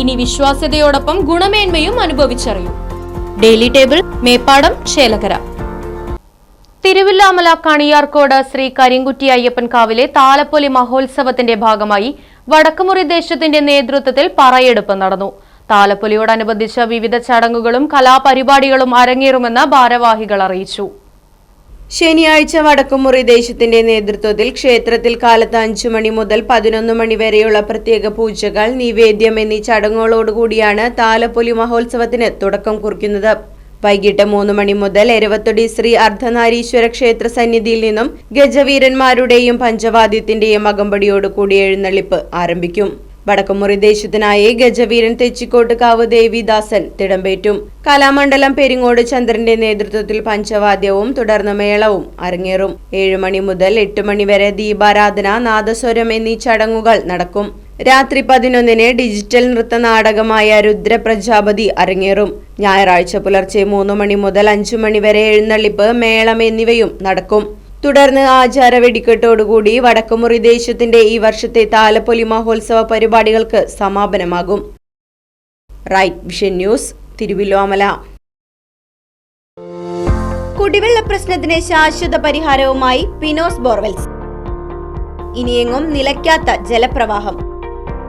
ഇനി വിശ്വാസ്യതയോടൊപ്പം ഗുണമേന്മയും അനുഭവിച്ചറിയും. Daily Table Meppadam Chelakkara. Thiruvilwamala Kaniyarkode Shri കരിങ്കുറ്റി Ayyappan കാവിലെ താലപ്പൊലി മഹോത്സവത്തിന്റെ ഭാഗമായി വടക്കുമുറി ദേശത്തിന്റെ നേതൃത്വത്തിൽ പറയെടുപ്പ് നടന്നു. താലപ്പൊലിയോടനുബന്ധിച്ച വിവിധ ചടങ്ങുകളും കലാപരിപാടികളും അരങ്ങേറുമെന്ന് ഭാരവാഹികൾ അറിയിച്ചു. ശനിയാഴ്ച വടക്കുമുറി ദേശത്തിന്റെ നേതൃത്വത്തിൽ ക്ഷേത്രത്തിൽ കാലത്ത് അഞ്ചു മണി മുതൽ പതിനൊന്ന് മണി വരെയുള്ള പ്രത്യേക പൂജകൾ നിവേദ്യം എന്നീ ചടങ്ങുകളോടുകൂടിയാണ് താലപ്പൊലി മഹോത്സവത്തിന് തുടക്കം കുറിക്കുന്നത്. വൈകിട്ട് മൂന്ന് മണി മുതൽ എരവത്തൊടി ശ്രീ അർദ്ധനാരീശ്വര ക്ഷേത്ര സന്നിധിയിൽ നിന്നും ഗജവീരന്മാരുടെയും പഞ്ചവാദ്യത്തിന്റെയും അകമ്പടിയോടുകൂടി എഴുന്നള്ളിപ്പ് ആരംഭിക്കും. വടക്കുമുറി ദേശത്തിനായി ഗജവീരൻ തെച്ചിക്കോട്ടുകാവ് ദേവിദാസൻ തിടമ്പേറ്റും. കലാമണ്ഡലം പെരിങ്ങോട് ചന്ദ്രന്റെ നേതൃത്വത്തിൽ പഞ്ചവാദ്യവും തുടർന്ന് മേളവും അരങ്ങേറും. ഏഴു മണി മുതൽ എട്ട് മണി വരെ ദീപാരാധന നാദസ്വരം എന്നീ ചടങ്ങുകൾ നടക്കും. രാത്രി പതിനൊന്നിന് ഡിജിറ്റൽ നൃത്ത നാടകമായ രുദ്ര പ്രജാപതി അരങ്ങേറും. ഞായറാഴ്ച പുലർച്ചെ മൂന്ന് മണി മുതൽ അഞ്ചു മണി വരെ എഴുന്നള്ളിപ്പ് മേളം എന്നിവയും നടക്കും. തുടർന്ന് ആചാര വെടിക്കെട്ടോടുകൂടി വടക്കുമുറി ദേശത്തിന്റെ ഈ വർഷത്തെ താലപ്പൊലി മഹോത്സവ പരിപാടികൾക്ക് സമാപനമാകും. റൈറ്റ് വിഷൻ ന്യൂസ് തിരുവില്ലോമല കുടിവെള്ള പ്രശ്നത്തിന് ശാശ്വത പരിഹാരവുമായി പിനോസ് ബോർവെൽസ്. ഇനിയെങ്ങും നിലയ്ക്കാത്ത ജലപ്രവാഹം.